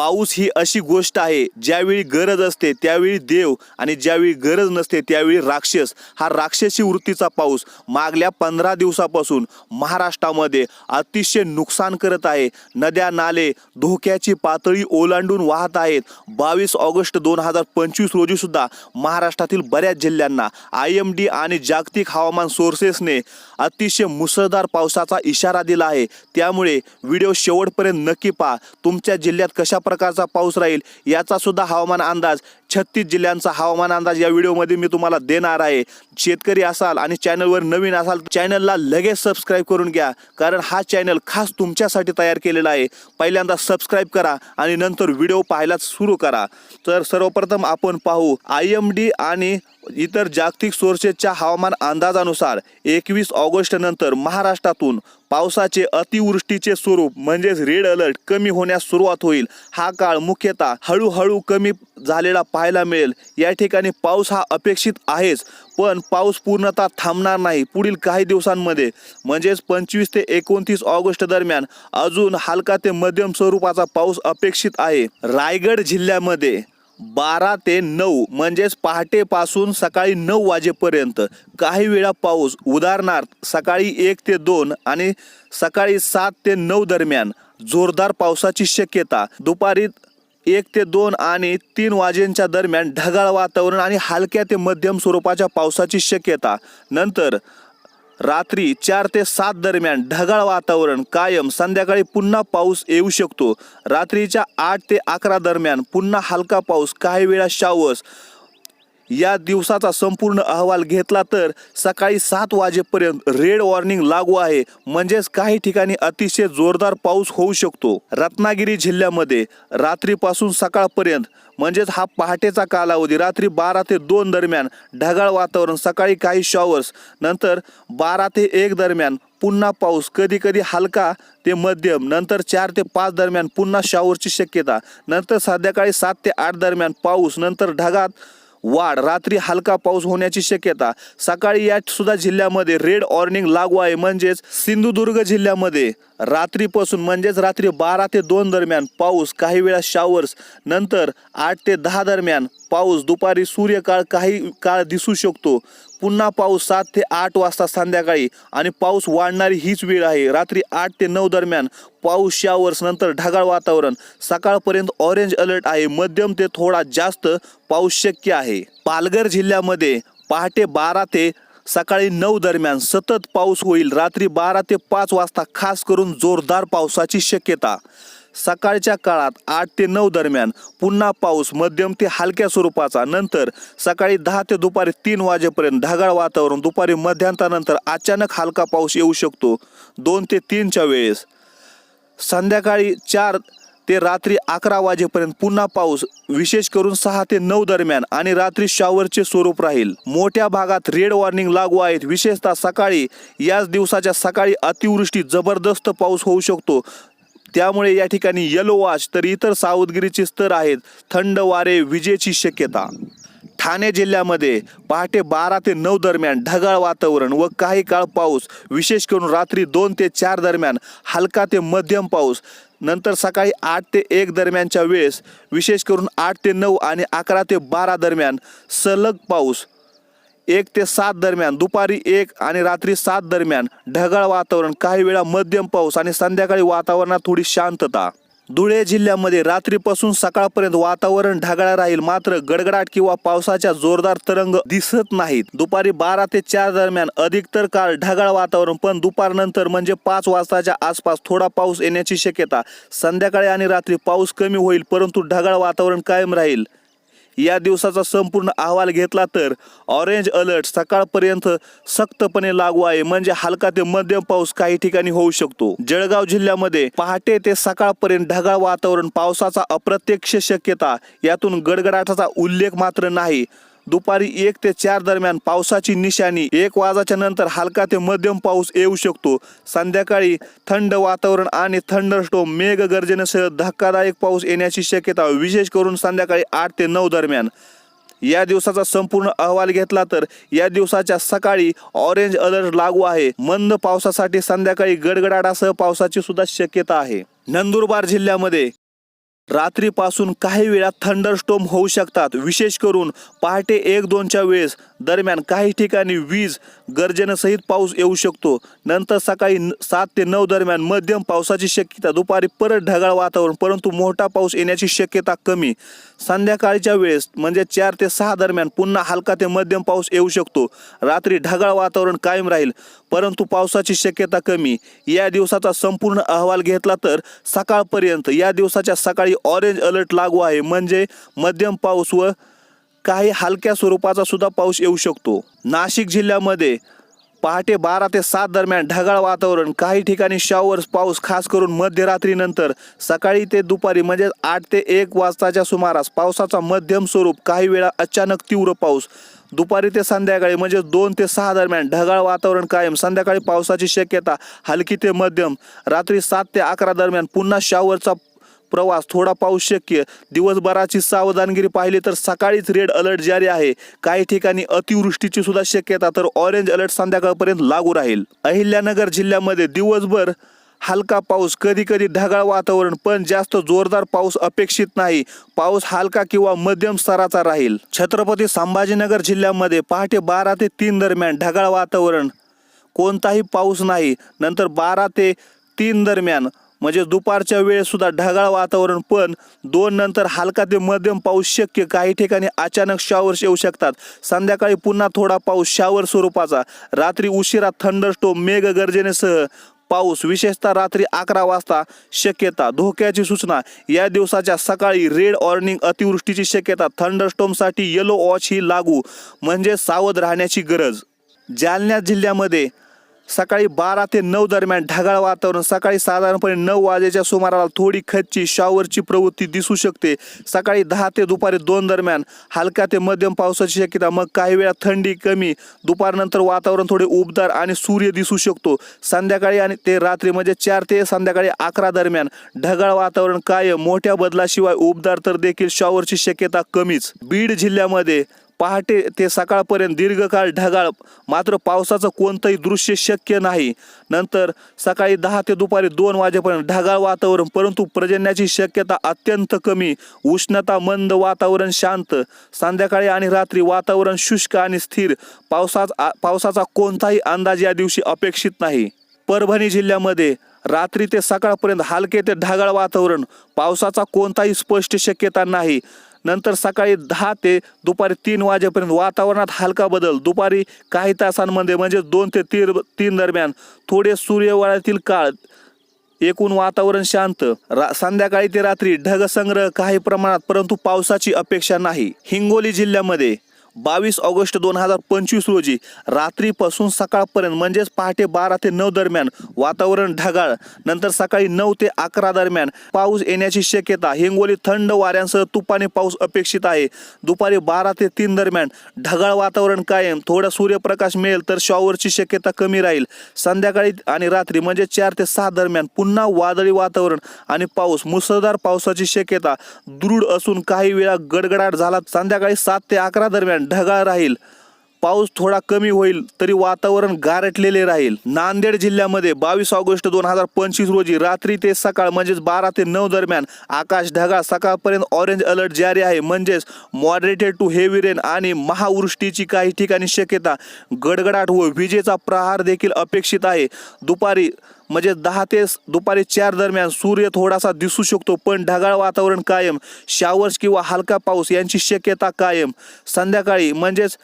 पाऊस ही अशी गोष्ट आहे ज्यावेळी गरज असते त्यावेळी देव आणि ज्यावेळी गरज नसते त्यावेळी राक्षस. हा राक्षसी वृत्तीचा पाऊस मागल्या पंधरा दिवसापासून महाराष्ट्रामध्ये अतिशय नुकसान करत आहे. नद्या नाले धोक्याची पातळी ओलांडून वाहत आहेत. बावीस ऑगस्ट दोन हजार पंचवीस रोजीसुद्धा महाराष्ट्रातील बऱ्याच जिल्ह्यांना आय एम डी आणि जागतिक हवामान सोर्सेसने अतिशय मुसळधार पावसाचा इशारा दिला आहे. त्यामुळे व्हिडिओ शेवटपर्यंत नक्की पहा. तुमच्या जिल्ह्यात कशा प्रकारचा पाऊस राहील याचा सुद्धा हवामान अंदाज छत्तीस जिल्ह्यांचा हवामान अंदाज या व्हिडिओमध्ये मी तुम्हाला देणार आहे. शेतकरी असाल आणि चॅनलवर नवीन असाल चॅनलला लगेच सबस्क्राईब करून घ्या कारण हा चॅनल खास तुमच्यासाठी तयार केलेला आहे. पहिल्यांदा सबस्क्राईब करा आणि नंतर व्हिडिओ पाहायला सुरू करा. तर सर्वप्रथम आपण पाहू आय एम डी आणि इतर जागतिक सोर्सेसच्या हवामान अंदाजानुसार एकवीस ऑगस्ट नंतर महाराष्ट्रातून पावसाचे अतिवृष्टीचे स्वरूप म्हणजेच रेड अलर्ट कमी होण्यास सुरुवात होईल. हा काळ मुख्यतः हळूहळू कमी झालेला पाहायला मिळेल. या ठिकाणी पाऊस हा अपेक्षित आहेच पण पाऊस पूर्णतः थांबणार नाही पुढील काही दिवसांमध्ये. म्हणजेच पंचवीस ते एकोणतीस ऑगस्ट दरम्यान अजून हलका ते मध्यम स्वरूपाचा पाऊस अपेक्षित आहे. रायगड जिल्ह्यामध्ये बारा ते नऊ म्हणजेच पहाटेपासून सकाळी नऊ वाजेपर्यंत काही वेळा पाऊस उदाहरणार्थ सकाळी एक ते दोन आणि सकाळी सात ते नऊ दरम्यान जोरदार पावसाची शक्यता. दुपारी एक ते दोन आणि तीन वाजेंच्या दरम्यान ढगाळ वातावरण आणि हलक्या ते मध्यम स्वरूपाच्या पावसाची शक्यता. नंतर रात्री चार ते सात दरम्यान ढगाळ वातावरण कायम. संध्याकाळी पुन्हा पाऊस येऊ शकतो. रात्रीच्या आठ ते अकरा दरम्यान पुन्हा हलका पाऊस काही वेळा शावस. या दिवसाचा संपूर्ण अहवाल घेतला तर सकाळी सात वाजेपर्यंत रेड वॉर्निंग लागू आहे. म्हणजेच काही ठिकाणी अतिशय जोरदार पाऊस होऊ शकतो. रत्नागिरी जिल्ह्यामध्ये रात्रीपासून सकाळपर्यंत म्हणजेच हा पहाटेचा कालावधी रात्री बारा ते दोन दरम्यान ढगाळ वातावरण सकाळी काही शॉवर्स नंतर बारा ते एक दरम्यान पुन्हा पाऊस कधी कधी हलका ते मध्यम नंतर चार ते पाच दरम्यान पुन्हा शॉवरची शक्यता नंतर संध्याकाळी सात ते आठ दरम्यान पाऊस नंतर ढगात वाढ. रात्री हलका पाऊस होण्याची शक्यता. सकाळी या सुद्धा जिल्ह्यामध्ये रेड वॉर्निंग लागू आहे. म्हणजेच सिंधुदुर्ग जिल्ह्यामध्ये रात्रीपासून म्हणजेच रात्री बारा ते दोन दरम्यान पाऊस काही वेळा शावर्स नंतर आठ ते दहा दरम्यान पाऊस दुपारी सूर्यकाळ काही काळ दिसू शकतो. पुन्हा पाऊस सात ते आठ वाजता संध्याकाळी आणि पाऊस वाढणारी हीच वेळ आहे. रात्री आठ ते नऊ दरम्यान पाऊस शावर्स नंतर ढगाळ वातावरण. सकाळपर्यंत ऑरेंज अलर्ट आहे. मध्यम ते थोडा जास्त पाऊस शक्य आहे. पालघर जिल्ह्यामध्ये पहाटे बारा ते सकाळी नऊ दरम्यान सतत पाऊस होईल. रात्री बारा ते पाच वाजता खास करून जोरदार पावसाची शक्यता. सकाळच्या काळात आठ ते नऊ दरम्यान पुन्हा पाऊस मध्यम ते हलक्या स्वरूपाचा. नंतर सकाळी दहा ते दुपारी तीन वाजेपर्यंत ढगाळ वातावरण. दुपारी मध्यांतानंतर अचानक हलका पाऊस येऊ शकतो. दोन ते तीनच्या वेळेस संध्याकाळी चार ते रात्री अकरा वाजेपर्यंत पुन्हा पाऊस विशेष करून सहा ते नऊ दरम्यान आणि रात्री शॉवरचे स्वरूप राहील. मोठ्या भागात रेड वॉर्निंग लागू आहेत. विशेषतः सकाळी याच दिवसाच्या सकाळी अतिवृष्टी जबरदस्त पाऊस होऊ शकतो. त्यामुळे या ठिकाणी येलो वॉच तर इतर सावधगिरीचे स्तर आहेत. थंड वारे विजेची शक्यता. ठाणे जिल्ह्यामध्ये पहाटे बारा ते नऊ दरम्यान ढगाळ वातावरण व काही काळ पाऊस विशेष करून रात्री दोन ते चार दरम्यान हलका ते मध्यम पाऊस. नंतर सकाळी आठ ते एक दरम्यानच्या वेळेस विशेष करून आठ ते नऊ आणि अकरा ते बारा दरम्यान सलग पाऊस. एक ते सात दरम्यान दुपारी एक आणि रात्री सात दरम्यान ढगाळ वातावरण काही वेळा मध्यम पाऊस आणि संध्याकाळी वातावरणात थोडी शांतता. धुळे जिल्ह्यामध्ये रात्रीपासून सकाळपर्यंत वातावरण ढगाळ राहील. मात्र गडगडाट किंवा पावसाच्या जोरदार तरंग दिसत नाहीत. दुपारी बारा ते चार दरम्यान अधिकतर काळ ढगाळ वातावरण पण दुपारनंतर म्हणजे पाच वाजताच्या आसपास थोडा पाऊस येण्याची शक्यता. संध्याकाळी आणि रात्री पाऊस कमी होईल परंतु ढगाळ वातावरण कायम राहील. या दिवसाचा संपूर्ण अहवाल घेतला तर ऑरेंज अलर्ट सकाळपर्यंत सक्तपणे लागू आहे. म्हणजे हलका ते मध्यम पाऊस काही ठिकाणी होऊ शकतो. जळगाव जिल्ह्यामध्ये पहाटे ते सकाळपर्यंत ढगाळ वातावरण पावसाचा अप्रत्यक्ष शक्यता यातून गडगडाटाचा उल्लेख मात्र नाही. दुपारी एक ते चार दरम्यान पावसाची निशाणी. एक वाजाच्या नंतर हलका ते मध्यम पाऊस येऊ शकतो. संध्याकाळी थंड वातावरण आणि थंडरस्टोम मेघ गर्जनेसह धक्कादायक पाऊस येण्याची शक्यता विशेष करून संध्याकाळी आठ ते नऊ दरम्यान. या दिवसाचा संपूर्ण अहवाल घेतला तर या दिवसाच्या सकाळी ऑरेंज अलर्ट लागू आहे. मंद पावसासाठी संध्याकाळी गडगडाटासह पावसाची सुद्धा शक्यता आहे. नंदुरबार जिल्ह्यामध्ये रात्रीपासून काही वेळा थंडरस्टोम होऊ शकतात. विशेष करून पहाटे एक दोनच्या वेळेस. दरम्यान काही ठिकाणी वीज गर्जनेसहित पाऊस येऊ शकतो. नंतर सकाळी सात ते नऊ दरम्यान मध्यम पावसाची शक्यता. दुपारी परत ढगाळ वातावरण परंतु मोठा पाऊस येण्याची शक्यता कमी. संध्याकाळच्या वेळेस म्हणजे चार ते सहा दरम्यान पुन्हा हलका ते मध्यम पाऊस येऊ शकतो. रात्री ढगाळ वातावरण कायम राहील परंतु पावसाची शक्यता कमी. या दिवसाचा संपूर्ण अहवाल घेतला तर सकाळपर्यंत या दिवसाच्या सकाळी ऑरेंज अलर्ट लागू आहे. म्हणजे मध्यम पाऊस व काही हलक्या स्वरूपाचा सुद्धा पाऊस येऊ शकतो. नाशिक जिल्ह्यामध्ये पहाटे बारा ते सात दरम्यान ढगाळ वातावरण काही ठिकाणी शॉवर्स पाऊस खास करून मध्यरात्रीनंतर सकाळी ते दुपारी म्हणजे आठ ते एक वाजताच्या सुमारास पावसाचा मध्यम स्वरूप काही वेळा अचानक तीव्र पाऊस. दुपारी ते संध्याकाळी म्हणजे दोन ते सहा दरम्यान ढगाळ वातावरण कायम संध्याकाळी पावसाची शक्यता हलकी ते मध्यम. रात्री सात ते अकरा दरम्यान पुन्हा शॉवरचा प्रवास थोडा पाऊस शक्य. दिवसभराची सावधानगिरी पाहिली तर सकाळीच रेड अलर्ट जारी आहे. काही ठिकाणी अतिवृष्टीची सुद्धा शक्यता तर ऑरेंज अलर्ट संध्याकाळपर्यंत लागू राहील. अहिल्यानगर जिल्ह्यामध्ये दिवसभर हलका पाऊस कधी कधी ढगाळ वातावरण पण जास्त जोरदार पाऊस अपेक्षित नाही. पाऊस हलका किंवा मध्यम स्तराचा राहील. छत्रपती संभाजीनगर जिल्ह्यामध्ये पहाटे बारा ते तीन दरम्यान ढगाळ वातावरण. कोणताही पाऊस नाही. नंतर बारा ते तीन दरम्यान म्हणजे दुपारच्या वेळेसुद्धा ढगाळ वातावरण पण दोन नंतर हलका ते मध्यम पाऊस शक्य. काही ठिकाणी अचानक शॉवर्स येऊ शकतात. संध्याकाळी पुन्हा थोडा पाऊस शावर स्वरूपाचा. रात्री उशिरा थंडरस्टोम मेघ गर्जनेसह पाऊस विशेषतः रात्री अकरा वाजता शक्यता. धोक्याची सूचना या दिवसाच्या सकाळी रेड वॉर्निंग अतिवृष्टीची शक्यता. थंडरस्टोमसाठी येलो वॉच ही लागू म्हणजे सावध राहण्याची गरज. जालना जिल्ह्यामध्ये सकाळी बारा ते नऊ दरम्यान ढगाळ वातावरण सकाळी साधारणपणे नऊ वाजेच्या सुमाराला थोडी खच्ची शॉवरची प्रवृत्ती दिसू शकते. सकाळी दहा ते दुपारी दोन दरम्यान हलका ते मध्यम पावसाची शक्यता मग काही वेळा थंडी कमी दुपारनंतर वातावरण थोडे उबदार आणि सूर्य दिसू शकतो. संध्याकाळी आणि ते रात्री म्हणजे चार ते संध्याकाळी अकरा दरम्यान ढगाळ वातावरण कायम मोठ्या बदलाशिवाय उबदार तर देखील शॉवरची शक्यता कमीच. बीड जिल्ह्यामध्ये पहाटे ते सकाळपर्यंत दीर्घकाळ ढगाळ मात्र पावसाचं कोणतंही दृश्य शक्य नाही. नंतर सकाळी दहा ते दुपारी दोन वाजेपर्यंत ढगाळ वातावरण परंतु पर्जन्याची शक्यता अत्यंत कमी. उष्णता मंद वातावरण शांत. संध्याकाळी आणि रात्री वातावरण शुष्क आणि स्थिर. पावसाचा पावसाचा कोणताही अंदाज या दिवशी अपेक्षित नाही. परभणी जिल्ह्यामध्ये रात्री ते सकाळपर्यंत हलके ते ढगाळ वातावरण. पावसाचा कोणताही स्पष्ट शक्यता नाही. नंतर सकाळी दहा ते दुपारी तीन वाजेपर्यंत वातावरणात हलका बदल. दुपारी काही तासांमध्ये म्हणजे दोन ते तीन तीन दरम्यान थोडे सूर्यवळातील काळ एकूण वातावरण शांत. रा संध्याकाळी ते रात्री ढगसंग्रह काही प्रमाणात परंतु पावसाची अपेक्षा नाही. हिंगोली जिल्ह्यामध्ये बावीस ऑगस्ट दोन हजार पंचवीस रोजी रात्रीपासून सकाळपर्यंत म्हणजेच पहाटे बारा ते नऊ दरम्यान वातावरण ढगाळ. नंतर सकाळी नऊ ते अकरा दरम्यान पाऊस येण्याची शक्यता हिंगोली थंड वाऱ्यांसह तुपाने पाऊस अपेक्षित आहे. दुपारी बारा ते तीन दरम्यान ढगाळ वातावरण कायम थोडा सूर्यप्रकाश मिळेल तर शॉवरची शक्यता कमी राहील. संध्याकाळी आणि रात्री म्हणजे चार ते सहा दरम्यान पुन्हा वादळी वातावरण आणि पाऊस मुसळधार पावसाची शक्यता दृढ असून काही वेळा गडगडाट झाला. संध्याकाळी सात ते अकरा दरम्यान ढगाळ राहील. पाऊस थोडा कमी होईल तरी वातावरण गारटलेले राहील. नांदेड जिल्ह्यामध्ये बावीस ऑगस्ट दोन हजार पंचवीस रोजी रात्री ते सकाळ म्हणजेच बारा ते नऊ दरम्यान आकाश ढगाळ सकाळपर्यंत ऑरेंज अलर्ट जारी आहे. म्हणजेच मॉडरेटेड टू हेवी रेन आणि महावृष्टीची काही ठिकाणी शक्यता. गडगडाट व विजेचा प्रहार देखील अपेक्षित आहे. दुपारी म्हणजे दहा ते दुपारी चार दरम्यान सूर्य थोडासा दिसू शकतो पण ढगाळ वातावरण कायम. शावर्स किंवा हलका पाऊस यांची शक्यता कायम. संध्याकाळी म्हणजेच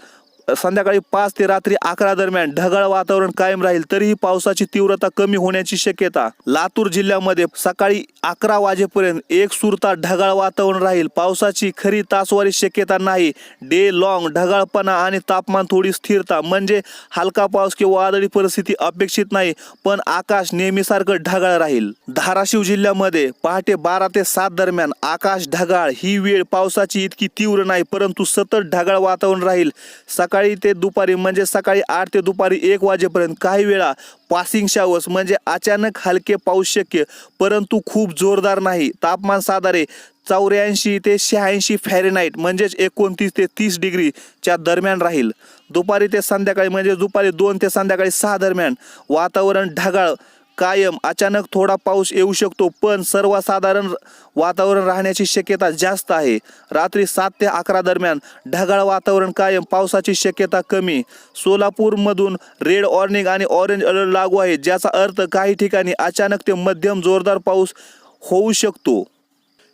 संध्याकाळी पाच ते रात्री अकरा दरम्यान ढगाळ वातावरण कायम राहील तरीही पावसाची तीव्रता कमी होण्याची शक्यता. लातूर जिल्ह्यामध्ये सकाळी अकरा वाजेपर्यंत एक सुरता ढगाळ वातावरण राहील. पावसाची खरी तासवारी शक्यता नाही. डे लॉंग ढगाळपणा आणि तापमान थोडी स्थिरता म्हणजे हलका पाऊस किंवा वादळी परिस्थिती अपेक्षित नाही पण आकाश नेहमीसारखं ढगाळ राहील. धाराशिव जिल्ह्यामध्ये पहाटे बारा ते सात दरम्यान आकाश ढगाळ ही वेळ पावसाची इतकी तीव्र नाही परंतु सतत ढगाळ वातावरण राहील. सकाळी सकाळी ते दुपारी म्हणजे सकाळी आठ ते दुपारी एक वाजेपर्यंत काही वेळा पासिंग शावर्स म्हणजे अचानक हलके पाऊस शक्य परंतु खूप जोरदार नाही. तापमान साधारे चौऱ्याऐंशी ते शहाऐंशी फॅरेनाईट म्हणजेच एकोणतीस ते तीस डिग्रीच्या दरम्यान राहील. दुपारी ते संध्याकाळी म्हणजे दुपारी दोन ते संध्याकाळी सहा दरम्यान वातावरण ढगाळ कायम अचानक थोडा पाऊस येऊ शकतो पण सर्वसाधारण वातावरण राहण्याची शक्यता जास्त आहे. रात्री सात ते अकरा दरम्यान ढगाळ वातावरण कायम पावसाची शक्यता कमी. सोलापूरमधून रेड वॉर्निंग आणि ऑरेंज अलर्ट लागू आहे ज्याचा अर्थ काही ठिकाणी अचानक ते मध्यम जोरदार पाऊस होऊ शकतो.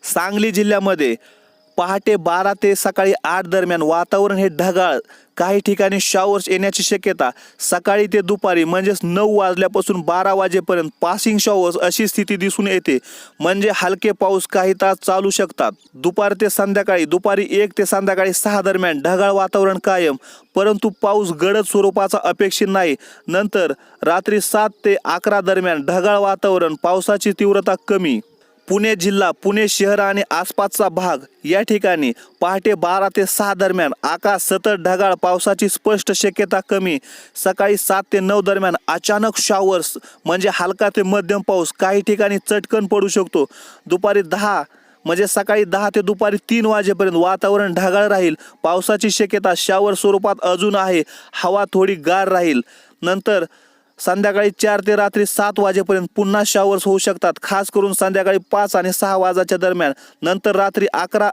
सांगली जिल्ह्यामध्ये पहाटे बारा ते सकाळी आठ दरम्यान वातावरण हे ढगाळ काही ठिकाणी शॉवर्स येण्याची शक्यता. सकाळी ते दुपारी म्हणजेच नऊ वाजल्यापासून बारा वाजेपर्यंत पासिंग शॉवर्स अशी स्थिती दिसून येते. म्हणजे हलके पाऊस काही तास चालू शकतात. दुपार ते संध्याकाळी दुपारी एक ते संध्याकाळी सहा दरम्यान ढगाळ वातावरण कायम. परंतु पाऊस गडद स्वरूपाचा अपेक्षित नाही. नंतर रात्री सात ते अकरा दरम्यान ढगाळ वातावरण पावसाची तीव्रता कमी. पुणे जिल्हा पुणे शहर आणि आसपासचा भाग या ठिकाणी पहाटे बारा ते सहा दरम्यान आकाश सतत ढगाळ पावसाची स्पष्ट शक्यता कमी. सकाळी सात ते नऊ दरम्यान अचानक शॉवर्स म्हणजे हलका ते मध्यम पाऊस काही ठिकाणी चटकन पडू शकतो. दुपारी दहा म्हणजे सकाळी दहा ते दुपारी तीन वाजेपर्यंत वातावरण ढगाळ राहील. पावसाची शक्यता शावर स्वरूपात अजून आहे. हवा थोडी गार राहील. नंतर संध्याकाळी चार ते रात्री सात वाजेपर्यंत पुन्हा शॉवर्स होऊ शकतात. खास करून संध्याकाळी पाच आणि सहा वाजाच्या दरम्यान. नंतर रात्री अकरा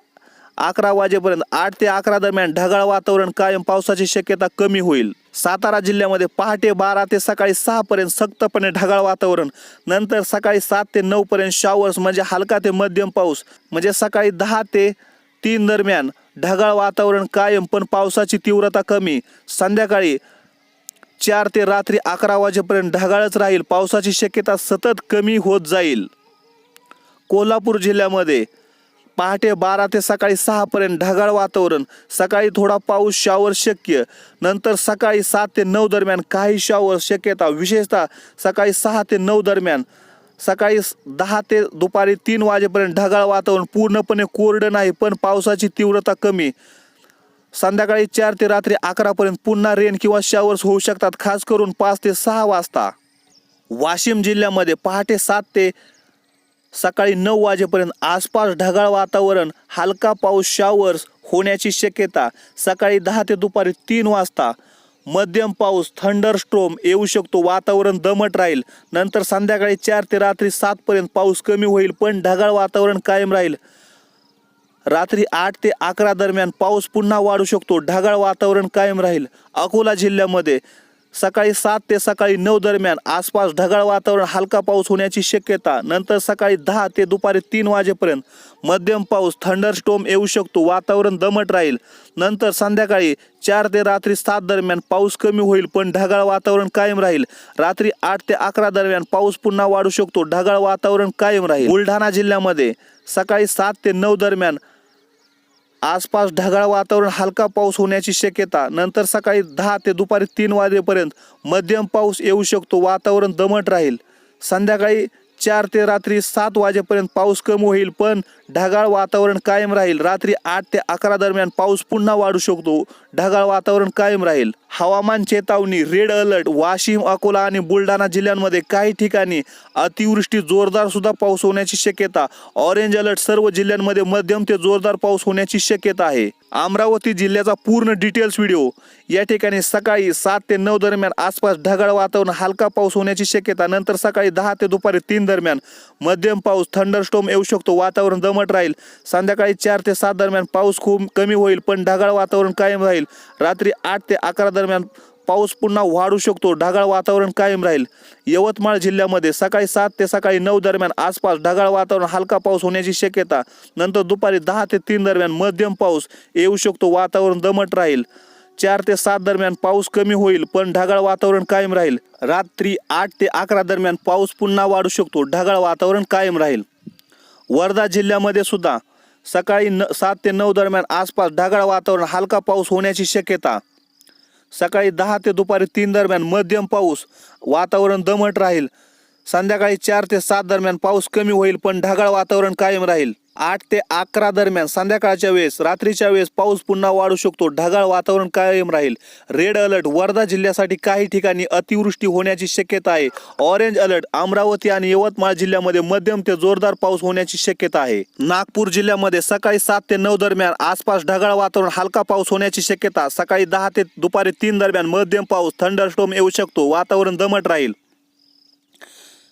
अकरा वाजेपर्यंत आठ ते अकरा दरम्यान ढगाळ वातावरण कायम पावसाची शक्यता कमी होईल. सातारा जिल्ह्यामध्ये पहाटे बारा ते सकाळी सहा पर्यंत सक्तपणे ढगाळ वातावरण. नंतर सकाळी सात ते नऊ पर्यंत शॉवर्स म्हणजे हलका ते मध्यम पाऊस. म्हणजे सकाळी दहा ते तीन दरम्यान ढगाळ वातावरण कायम पण पावसाची तीव्रता कमी. संध्याकाळी चार ते रात्री अकरा वाजेपर्यंत ढगाळच राहील. पावसाची शक्यता सतत कमी होत जाईल. कोल्हापूर जिल्ह्यामध्ये पहाटे बारा ते सकाळी सहापर्यंत ढगाळ वातावरण सकाळी थोडा पाऊस शावर शक्य. नंतर सकाळी सात ते नऊ दरम्यान काही शावर शक्यता विशेषतः सकाळी सहा ते नऊ दरम्यान. सकाळी दहा ते दुपारी तीन वाजेपर्यंत ढगाळ वातावरण पूर्णपणे कोरडं नाही पण पावसाची तीव्रता कमी. संध्याकाळी चार ते रात्री अकरापर्यंत पुन्हा रेन किंवा शॉवर्स होऊ शकतात खास करून पाच ते सहा वाजता. वाशिम जिल्ह्यामध्ये पहाटे सात ते सकाळी नऊ वाजेपर्यंत आसपास ढगाळ वातावरण हलका पाऊस शॉवर्स होण्याची शक्यता. सकाळी दहा ते दुपारी तीन वाजता मध्यम पाऊस थंडर स्ट्रोम येऊ शकतो वातावरण दमट राहील. नंतर संध्याकाळी चार ते रात्री सातपर्यंत पाऊस कमी होईल पण ढगाळ वातावरण कायम राहील. रात्री आठ ते अकरा दरम्यान पाऊस पुन्हा वाढू शकतो. ढगाळ वातावरण कायम राहील. अकोला जिल्ह्यामध्ये सकाळी सात ते सकाळी नऊ दरम्यान आसपास ढगाळ वातावरण हलका पाऊस होण्याची शक्यता. नंतर सकाळी दहा ते दुपारी तीन वाजेपर्यंत मध्यम पाऊस थंडर स्टोम येऊ शकतो. वातावरण दमट राहील. नंतर संध्याकाळी चार ते रात्री सात दरम्यान पाऊस कमी होईल पण ढगाळ वातावरण कायम राहील. रात्री आठ ते अकरा दरम्यान पाऊस पुन्हा वाढू शकतो. ढगाळ वातावरण कायम राहील. बुलढाणा जिल्ह्यामध्ये सकाळी सात ते नऊ दरम्यान आसपास ढगाळ वातावरण हलका पाऊस होण्याची शक्यता. नंतर सकाळी दहा ते दुपारी तीन वाजेपर्यंत मध्यम पाऊस येऊ शकतो. वातावरण दमट राहील. संध्याकाळी चार ते रात्री सात वाजेपर्यंत पाऊस कमी होईल पण ढगाळ वातावरण कायम राहील. रात्री आठ ते अकरा दरम्यान पाऊस पुन्हा वाढू शकतो. ढगाळ वातावरण कायम राहील. हवामान चेतावणी रेड अलर्ट वाशिम अकोला आणि बुलढाणा जिल्ह्यांमध्ये काही ठिकाणी अतिवृष्टी जोरदार सुद्धा पाऊस होण्याची शक्यता. ऑरेंज अलर्ट सर्व जिल्ह्यांमध्ये मध्यम ते जोरदार पाऊस होण्याची शक्यता आहे. अमरावती जिल्ह्याचा पूर्ण डिटेल्स व्हिडिओ. या ठिकाणी सकाळी सात ते नऊ दरम्यान आसपास ढगाळ वातावरण हलका पाऊस होण्याची शक्यता. नंतर सकाळी दहा ते दुपारी तीन दरम्यान मध्यम पाऊस थंडरस्टोम येऊ शकतो. वातावरण दमट राहील. संध्याकाळी चार ते सात दरम्यान पाऊस खूप कमी होईल पण ढगाळ वातावरण कायम राहील. रात्री आठ ते अकरा दरम्यान पाऊस पुन्हा वाढू शकतो ढगाळ वातावरण कायम राहील. यवतमाळ जिल्ह्यामध्ये सकाळी सात ते सकाळी नऊ दरम्यान आसपास ढगाळ वातावरण हलका पाऊस होण्याची शक्यता. नंतर दुपारी दहा ते तीन दरम्यान मध्यम पाऊस येऊ शकतो वातावरण दमट राहील. चार ते सात दरम्यान पाऊस कमी होईल पण ढगाळ वातावरण कायम राहील. रात्री आठ ते अकरा दरम्यान पाऊस पुन्हा वाढू शकतो ढगाळ वातावरण कायम राहील. वर्धा जिल्ह्यामध्ये सुद्धा सकाळी न सात ते नऊ दरम्यान आसपास ढगाळ वातावरण हलका पाऊस होण्याची शक्यता. सकाळी दहा ते दुपारी तीन दरम्यान मध्यम पाऊस वातावरण दमट राहील. संध्याकाळी चार ते सात दरम्यान पाऊस कमी होईल पण ढगाळ वातावरण कायम राहील. आठ ते अकरा दरम्यान संध्याकाळच्या वेळेस रात्रीच्या वेळेस पाऊस पुन्हा वाढू शकतो. ढगाळ वातावरण कायम राहील. रेड अलर्ट वर्धा जिल्ह्यासाठी काही ठिकाणी अतिवृष्टी होण्याची शक्यता आहे. ऑरेंज अलर्ट अमरावती आणि यवतमाळ जिल्ह्यामध्ये मध्यम ते जोरदार पाऊस होण्याची शक्यता आहे. नागपूर जिल्ह्यामध्ये सकाळी सात ते नऊ दरम्यान आसपास ढगाळ वातावरण हलका पाऊस होण्याची शक्यता. सकाळी दहा ते दुपारी तीन दरम्यान मध्यम पाऊस थंडरस्टोम येऊ शकतो. वातावरण दमट राहील.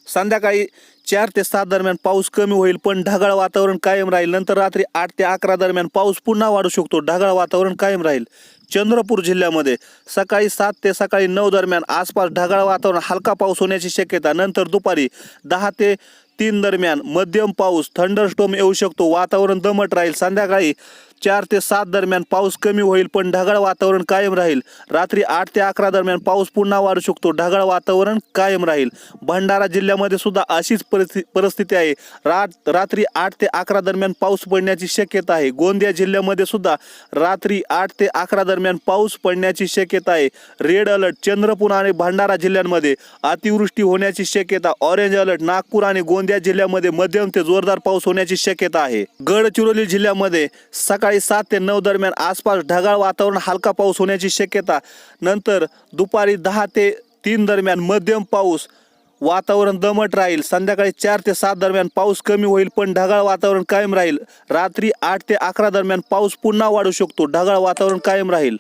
संध्याकाळी चार ते सात दरम्यान पाऊस कमी होईल पण ढगाळ वातावरण कायम राहील. नंतर रात्री आठ ते अकरा दरम्यान पाऊस पुन्हा वाढू शकतो ढगाळ वातावरण कायम राहील. चंद्रपूर जिल्ह्यामध्ये सकाळी सात ते सकाळी नऊ दरम्यान आसपास ढगाळ वातावरण हलका पाऊस होण्याची शक्यता. नंतर दुपारी दहा ते तीन दरम्यान मध्यम पाऊस थंडरस्टोम येऊ शकतो वातावरण दमट राहील. संध्याकाळी चार ते सात दरम्यान पाऊस कमी होईल पण ढगाळ वातावरण कायम राहील. रात्री आठ ते अकरा दरम्यान पाऊस पुन्हा वाढू शकतो ढगाळ वातावरण कायम राहील. भंडारा जिल्ह्यामध्ये सुद्धा अशीच परिस्थिती परिस्थिती आहे. रात रात्री आठ ते अकरा दरम्यान पाऊस पडण्याची शक्यता आहे. गोंदिया जिल्ह्यामध्ये सुद्धा रात्री आठ ते अकरा दरम्यान पाऊस पडण्याची शक्यता आहे. रेड अलर्ट चंद्रपूर आणि भंडारा जिल्ह्यांमध्ये अतिवृष्टी होण्याची शक्यता ऑरेंज अलर्ट नागपूर आणि गोंदिया जिल्ह्यामध्ये मध्यम ते जोरदार पाऊस होण्याची शक्यता आहे. गडचिरोली जिल्ह्यामध्ये सकाळ सकाळी सात ते नऊ दरम्यान आसपास ढगाळ वातावरण हलका पाऊस होण्याची शक्यता. नंतर दुपारी दहा ते तीन दरम्यान मध्यम पाऊस. वातावरण दमट राहील. संध्याकाळी चार ते सात दरम्यान पाऊस कमी होईल पण ढगाळ वातावरण कायम राहील. रात्री आठ ते अकरा दरम्यान पाऊस पुन्हा वाढू शकतो. ढगाळ वातावरण कायम राहील.